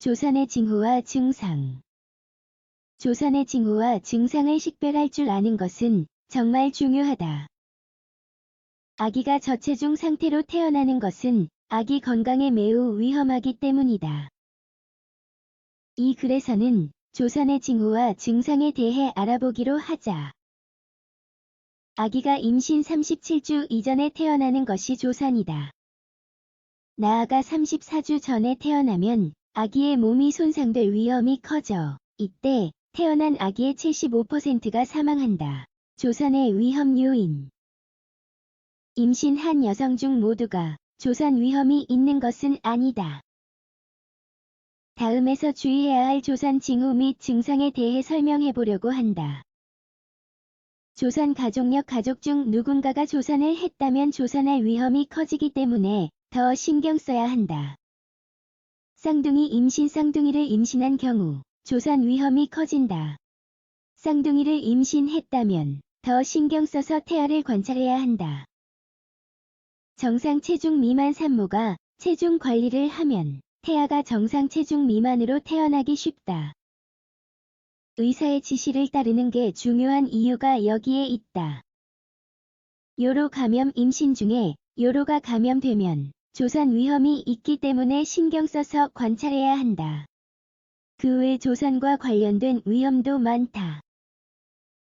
조산의 징후와 증상 조산의 징후와 증상을 식별할 줄 아는 것은 정말 중요하다. 아기가 저체중 상태로 태어나는 것은 아기 건강에 매우 위험하기 때문이다. 이 글에서는 조산의 징후와 증상에 대해 알아보기로 하자. 아기가 임신 37주 이전에 태어나는 것이 조산이다. 나아가 34주 전에 태어나면 아기의 몸이 손상될 위험이 커져 이때 태어난 아기의 75%가 사망한다. 조산의 위험 요인 임신한 여성 중 모두가 조산 위험이 있는 것은 아니다. 다음에서 주의해야 할 조산 징후 및 증상에 대해 설명해 보려고 한다. 조산 가족력 가족 중 누군가가 조산을 했다면 조산할 위험이 커지기 때문에 더 신경 써야 한다. 쌍둥이 임신 쌍둥이를 임신한 경우 조산 위험이 커진다. 쌍둥이를 임신했다면 더 신경 써서 태아를 관찰해야 한다. 정상 체중 미만 산모가 체중 관리를 하면 태아가 정상 체중 미만으로 태어나기 쉽다. 의사의 지시를 따르는 게 중요한 이유가 여기에 있다. 요로 감염 임신 중에 요로가 감염되면 조산 위험이 있기 때문에 신경 써서 관찰해야 한다. 그 외 조산과 관련된 위험도 많다.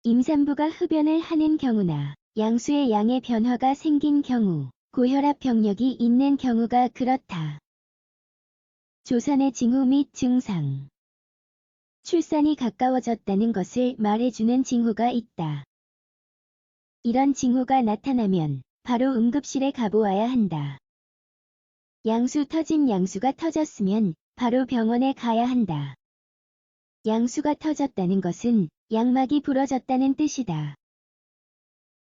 임산부가 흡연을 하는 경우나 양수의 양의 변화가 생긴 경우, 고혈압 병력이 있는 경우가 그렇다. 조산의 징후 및 증상 출산이 가까워졌다는 것을 말해주는 징후가 있다. 이런 징후가 나타나면 바로 응급실에 가보아야 한다. 양수 터진 양수가 터졌으면 바로 병원에 가야 한다. 양수가 터졌다는 것은 양막이 부러졌다는 뜻이다.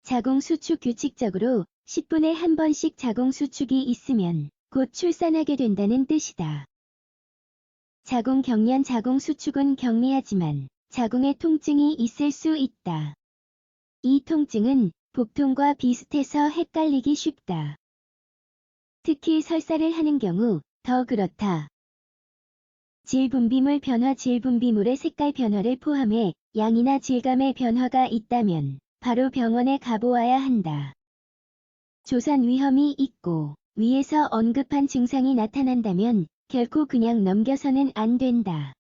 자궁수축 규칙적으로 10분에 한 번씩 자궁수축이 있으면 곧 출산하게 된다는 뜻이다. 자궁 경련 자궁 수축은 경미하지만 자궁에 통증이 있을 수 있다. 이 통증은 복통과 비슷해서 헷갈리기 쉽다. 특히 설사를 하는 경우 더 그렇다. 질분비물 변화 질분비물의 색깔 변화를 포함해 양이나 질감의 변화가 있다면 바로 병원에 가보아야 한다. 조산 위험이 있고 위에서 언급한 증상이 나타난다면 결코 그냥 넘겨서는 안 된다.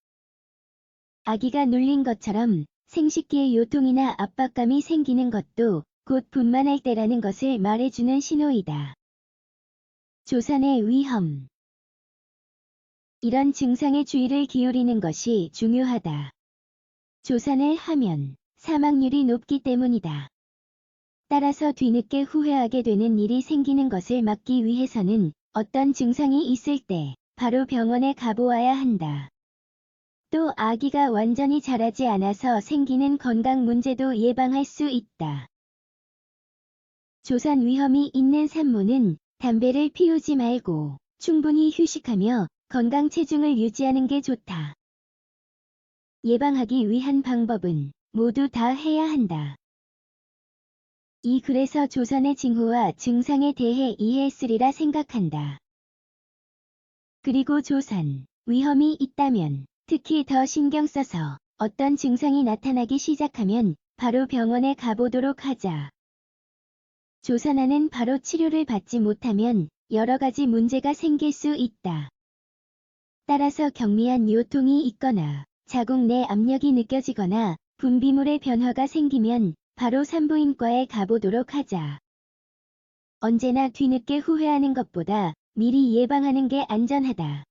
아기가 눌린 것처럼 생식기의 요통이나 압박감이 생기는 것도 곧 분만할 때라는 것을 말해주는 신호이다. 조산의 위험 이런 증상에 주의를 기울이는 것이 중요하다. 조산을 하면 사망률이 높기 때문이다. 따라서 뒤늦게 후회하게 되는 일이 생기는 것을 막기 위해서는 어떤 증상이 있을 때 바로 병원에 가보아야 한다. 또 아기가 완전히 자라지 않아서 생기는 건강 문제도 예방할 수 있다. 조산 위험이 있는 산모는 담배를 피우지 말고 충분히 휴식하며 건강 체중을 유지하는 게 좋다. 예방하기 위한 방법은 모두 다 해야 한다. 이 글에서 조산의 징후와 증상에 대해 이해했으리라 생각한다. 그리고 조산, 위험이 있다면 특히 더 신경 써서 어떤 증상이 나타나기 시작하면 바로 병원에 가보도록 하자. 조산하는 바로 치료를 받지 못하면 여러 가지 문제가 생길 수 있다. 따라서 경미한 요통이 있거나 자궁 내 압력이 느껴지거나 분비물의 변화가 생기면 바로 산부인과에 가보도록 하자. 언제나 뒤늦게 후회하는 것보다 미리 예방하는 게 안전하다.